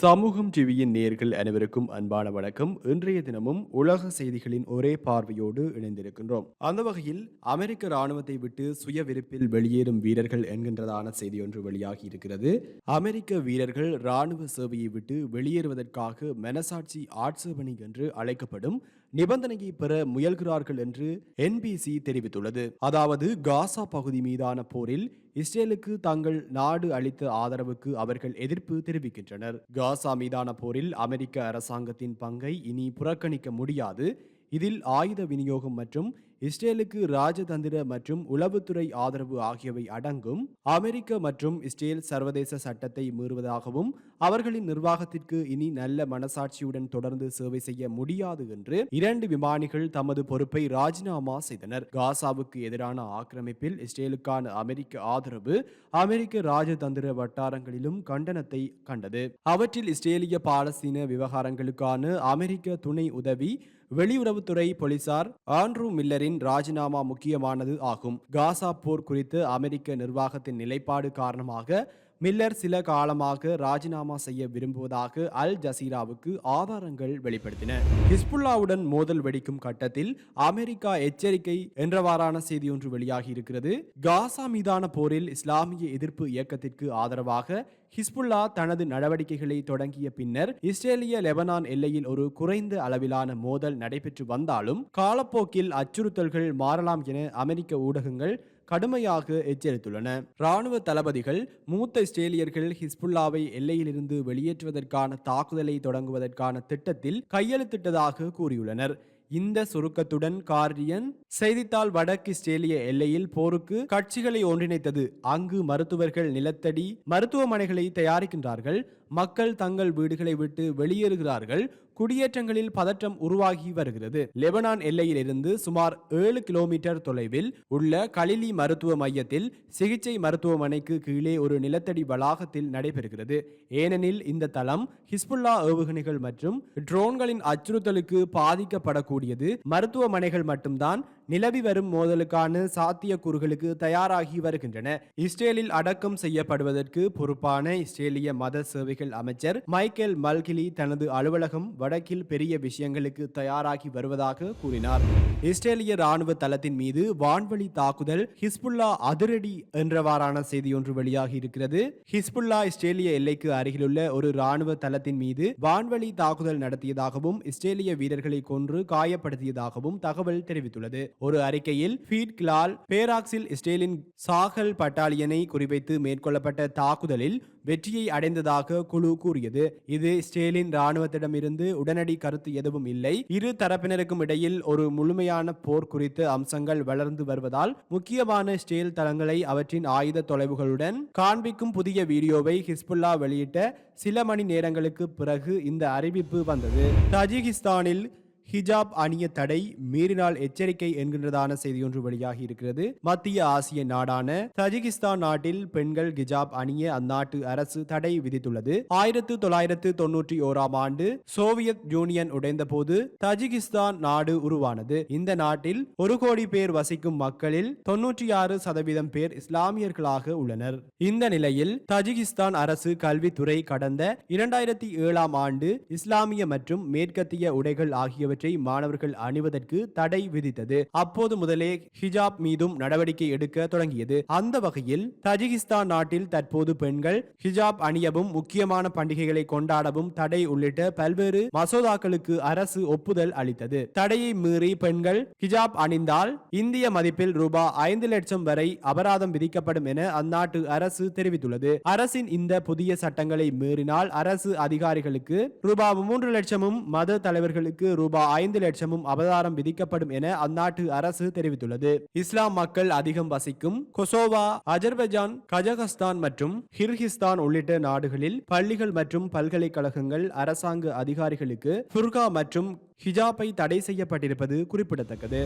சமூகம் டிவியின் நேர்கள் அனைவருக்கும் அன்பான வணக்கம். இன்றைய தினமும் உலக செய்திகளின் ஒரே பார்வையோடு இணைந்திருக்கின்றோம். அந்த வகையில் அமெரிக்க ராணுவத்தை விட்டு சுய விருப்பில் வெளியேறும் வீரர்கள் என்கின்றதான செய்தி ஒன்று வெளியாகி இருக்கிறது. அமெரிக்க வீரர்கள் ராணுவ சேவையை விட்டு வெளியேறுவதற்காக மனசாட்சி ஆட்சேபணி என்று அழைக்கப்படும் நிபந்தனையை பெற முயல்கிறார்கள் என்று என்பிசி தெரிவித்துள்ளது. அதாவது காசா பகுதி மீதான போரில் இஸ்ரேலுக்கு தங்கள் நாடு அளித்த ஆதரவுக்கு அவர்கள் எதிர்ப்பு தெரிவிக்கின்றனர். காசா மீதான போரில் அமெரிக்க அரசாங்கத்தின் பங்கை இனி புறக்கணிக்க முடியாது. இதில் ஆயுத விநியோகம் மற்றும் இஸ்ரேலுக்கு ராஜதந்திர மற்றும் உளவுத்துறை ஆதரவு ஆகியவை அடங்கும். அமெரிக்க மற்றும் இஸ்ரேல் சர்வதேச சட்டத்தை மீறுவதாகவும் அவர்களின் நிர்வாகத்திற்கு இனி நல்ல மனசாட்சியுடன் தொடர்ந்து சேவை செய்ய முடியாது என்று இரண்டு விமானிகள் தமது பொறுப்பை ராஜினாமா செய்தனர். காசாவுக்கு எதிரான ஆக்கிரமிப்பில் இஸ்ரேலுக்கான அமெரிக்க ஆதரவு அமெரிக்க ராஜதந்திர வட்டாரங்களிலும் கண்டனத்தை கண்டது. அவற்றில் இஸ்ரேலிய பாலஸ்தீன விவகாரங்களுக்கான அமெரிக்க துணை உதவி வெளியுறவுத்துறை போலீசார் ஆண்ட்ரூ மில்லரின் ராஜினாமா முக்கியமானது ஆகும். காசா போர் குறித்து அமெரிக்க நிர்வாகத்தின் நிலைப்பாடு காரணமாக மில்லர் சில காலமாக ராஜினாமா செய்ய விரும்புவதாக அல் ஜசீராவுக்கு ஆதாரங்கள் வெளிப்படுத்தின. ஹிஸ்புல்லாவுடன் மோதல் வெடிக்கும் கட்டத்தில் அமெரிக்கா எச்சரிக்கை என்றவாறான செய்தி ஒன்று வெளியாகி இருக்கிறது. காசா மீதான போரில் இஸ்லாமிய எதிர்ப்பு இயக்கத்திற்கு ஆதரவாக ஹிஸ்புல்லா தனது நடவடிக்கைகளை தொடங்கிய பின்னர் இஸ்ரேலிய லெபனான் எல்லையில் ஒரு குறைந்த அளவிலான மோதல் நடைபெற்று வந்தாலும் காலப்போக்கில் அச்சுறுத்தல்கள் மாறலாம் என அமெரிக்க ஊடகங்கள் கடுமையாக எச்சரித்துள்ளன. ராணுவ தளபதிகள் மூத்த இஸ்ரேலியர்கள் ஹிஸ்புல்லாவை எல்லையிலிருந்து வெளியேற்றுவதற்கான தாக்குதலை தொடங்குவதற்கான திட்டத்தில் கையெழுத்திட்டதாக கூறியுள்ளனர். இந்த சுருக்கத்துடன் கார்டியன் செய்தித்தாள் வடக்கு இஸ்ரேலிய எல்லையில் போருக்கு கட்சிகளை ஒன்றிணைத்தது. அங்கு மருத்துவர்கள் நிலத்தடி மருத்துவமனைகளை தயாரிக்கின்றார்கள். மக்கள் தங்கள் வீடுகளை விட்டு வெளியேறுகிறார்கள். குடியேற்றங்களில் பதற்றம் உருவாகி வருகிறது. லெபனான் எல்லையில் இருந்து சுமார் ஏழு கிலோமீட்டர் தொலைவில் உள்ள கலிலி மருத்துவ மையத்தில் சிகிச்சை மருத்துவமனைக்கு கீழே ஒரு நிலத்தடி வளாகத்தில் நடைபெறுகிறது. ஏனெனில் இந்த தளம் ஹிஸ்புல்லா ஏவுகணைகள் மற்றும் ட்ரோன்களின் அச்சுறுத்தலுக்கு பாதிக்கப்படக்கூடியது. மருத்துவமனைகள் மட்டும்தான் நிலவி வரும் மோதலுக்கான சாத்தியக்கூறுகளுக்கு தயாராகி வருகின்றன. இஸ்ரேலில் அடக்கம் செய்யப்படுவதற்கு பொறுப்பான இஸ்ரேலிய மத சேவைகள் அமைச்சர் மைக்கேல் மல்கிலி தனது அலுவலகம் வடக்கில் பெரிய விஷயங்களுக்கு தயாராகி வருவதாக கூறினார். இஸ்ரேலிய ராணுவ தளத்தின் மீது வான்வழி தாக்குதல் ஹிஸ்புல்லா அதிரடி என்றவாறான செய்தி ஒன்று வெளியாகி இருக்கிறது. ஹிஸ்புல்லா இஸ்ரேலிய எல்லைக்கு அருகிலுள்ள ஒரு ராணுவ தளத்தின் மீது வான்வழி தாக்குதல் நடத்தியதாகவும் இஸ்ரேலிய வீரர்களை கொன்று காயப்படுத்தியதாகவும் தகவல் தெரிவித்துள்ளது. ஒரு அறிக்கையில் ஃபீட் கிலால் பேராக்சில் இஸ்ரேலின் சாகல் பட்டாலியனை குறிவைத்து மேற்கொள்ளப்பட்ட தாக்குதலில் வெற்றியை அடைந்ததாக குழு கூறியது. இது ஸ்டேலின் இராணுவத்திடமிருந்து உடனடி கருத்து எதுவும் இல்லை. இரு தரப்பினருக்கும் இடையில் ஒரு முழுமையான போர் குறித்து அம்சங்கள் வளர்ந்து வருவதால் முக்கியமான ஸ்டேல் தளங்களை அவற்றின் ஆயுத தொலைவுகளுடன் காண்பிக்கும் புதிய வீடியோவை ஹிஸ்புல்லா வெளியிட்ட சில மணி நேரங்களுக்கு பிறகு இந்த அறிவிப்பு வந்தது. தஜிகிஸ்தானில் ஹிஜாப் அணிய தடை மீறினால் எச்சரிக்கை என்கின்றதான செய்தி ஒன்று வெளியாகி இருக்கிறது. மத்திய ஆசிய நாடான தஜிகிஸ்தான் நாட்டில் பெண்கள் ஹிஜாப் அணிய அந்நாட்டு அரசு தடை விதித்துள்ளது. ஆயிரத்து தொள்ளாயிரத்து தொன்னூற்றி ஓராம் ஆண்டு சோவியத் யூனியன் உடைந்த போது தஜிகிஸ்தான் நாடு உருவானது. இந்த நாட்டில் ஒரு கோடி பேர் வசிக்கும் மக்களில் தொன்னூற்றி ஆறு சதவீதம் பேர் இஸ்லாமியர்களாக உள்ளனர். இந்த நிலையில் தஜிகிஸ்தான் அரசு கல்வித்துறை கடந்த இரண்டாயிரத்தி ஏழாம் ஆண்டு இஸ்லாமிய மற்றும் மேற்கத்திய உடைகள் ஆகியவற்றை ஆகியவற்றை மாணவர்கள் அணிவதற்கு தடை விதித்தது. அப்போது முதலே ஹிஜாப் மீதும் நடவடிக்கை எடுக்க தொடங்கியது. அந்த வகையில் தஜிகிஸ்தான் நாட்டில் தற்போது பெண்கள் ஹிஜாப் அணியவும் முக்கியமான பண்டிகைகளை கொண்டாடவும் தடை உள்ளிட்ட பல்வேறு மசோதாக்களுக்கு அரசு ஒப்புதல் அளித்தது. தடையை மீறி பெண்கள் ஹிஜாப் அணிந்தால் இந்திய மதிப்பில் ரூபாய் ஐந்து லட்சம் வரை அபராதம் விதிக்கப்படும் என அந்நாட்டு அரசு தெரிவித்துள்ளது. அரசின் இந்த புதிய சட்டங்களை மீறினால் அரசு அதிகாரிகளுக்கு ரூபாய் மூன்று லட்சமும் மத தலைவர்களுக்கு ரூபாய் ஐந்து லட்சமும் அபதாரம் விதிக்கப்படும் என அந்நாட்டு அரசு தெரிவித்துள்ளது. இஸ்லாம் மக்கள் அதிகம் வசிக்கும் கொசோவா அஜர்பைஜான் கஜகஸ்தான் மற்றும் கிர்கிஸ்தான் உள்ளிட்ட நாடுகளில் பள்ளிகள் மற்றும் பல்கலைக்கழகங்கள் அரசாங்க அதிகாரிகளுக்கு புர்கா மற்றும் ஹிஜாபை தடை செய்யப்பட்டிருப்பது குறிப்பிடத்தக்கது.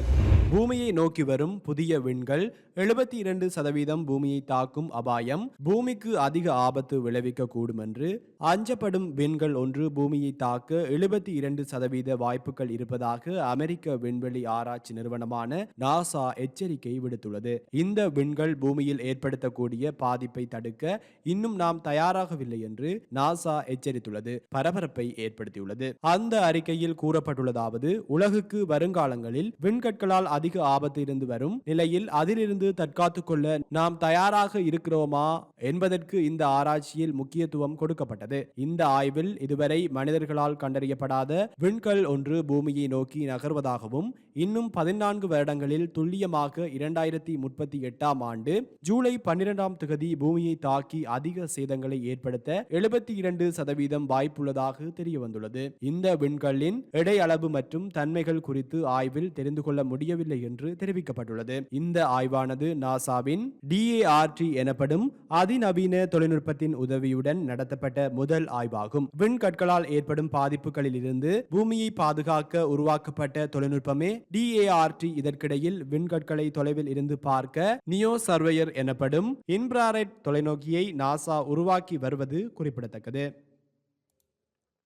பூமியை நோக்கி வரும் புதிய விண்கள் எழுபத்தி இரண்டு சதவீதம் பூமியை தாக்கும் அபாயம் பூமிக்கு அதிக ஆபத்து விளைவிக்க கூடும் என்று அஞ்சப்படும் விண்கள் ஒன்று பூமியை தாக்க எழுபத்தி இரண்டு சதவீத வாய்ப்புகள் இருப்பதாக அமெரிக்க விண்வெளி ஆராய்ச்சி நிறுவனமான நாசா எச்சரிக்கை விடுத்துள்ளது. இந்த விண்கள் பூமியில் ஏற்படுத்தக்கூடிய பாதிப்பை தடுக்க இன்னும் நாம் தயாராகவில்லை என்று நாசா எச்சரித்துள்ளது. பரபரப்பை ஏற்படுத்தியுள்ளது. அந்த அறிக்கையில் கூறப்பட்டுள்ளதாவது உலகுக்கு வருங்காலங்களில் விண்கற்களால் அதிக ஆபத்து இருந்து வரும் நிலையில் அதிலிருந்து தற்காத்துக் கொள்ள நாம் தயாராக இருக்கிறோமா என்பதற்கு இந்த ஆராய்ச்சியில் முக்கியத்துவம் கொடுக்கப்பட்டது. இந்த ஆய்வில் இதுவரை மனிதர்களால் கண்டறியப்படாத விண்கல் ஒன்று பூமியை நோக்கி நகர்வதாகவும் இன்னும் பதினான்கு வருடங்களில் துல்லியமாக இரண்டாயிரத்தி முப்பத்தி எட்டாம் ஆண்டு ஜூலை பன்னிரெண்டாம் திகதி பூமியை தாக்கி அதிக சேதங்களை ஏற்படுத்த எழுபத்தி இரண்டு சதவீதம் வாய்ப்புள்ளதாக தெரிய வந்துள்ளது இந்த விண்கல்லின் எடை அளவு மற்றும் தன்மைகள் குறித்து ஆய்வில் தெரிந்து கொள்ள முடியவில்லை என்று தெரிவிக்கப்பட்டுள்ளது. இந்த ஆய்வானது நாசாவின் டிஏஆர்டி எனப்படும் அதிநவீன தொழில்நுட்பத்தின் உதவியுடன் நடத்தப்பட்ட முதல் ஆய்வாகும். விண்கற்களால் ஏற்படும் பாதிப்புகளில் இருந்து பூமியை பாதுகாக்க உருவாக்கப்பட்ட தொழில்நுட்பமே டிஏஆர்டி இதற்கிடையில் விண்கற்களை தொலைவில் இருந்து பார்க்க நியோ சர்வேயர் எனப்படும் இன்ப்ராரெட் தொலைநோக்கியை நாசா உருவாக்கி வருவது குறிப்பிடத்தக்கது.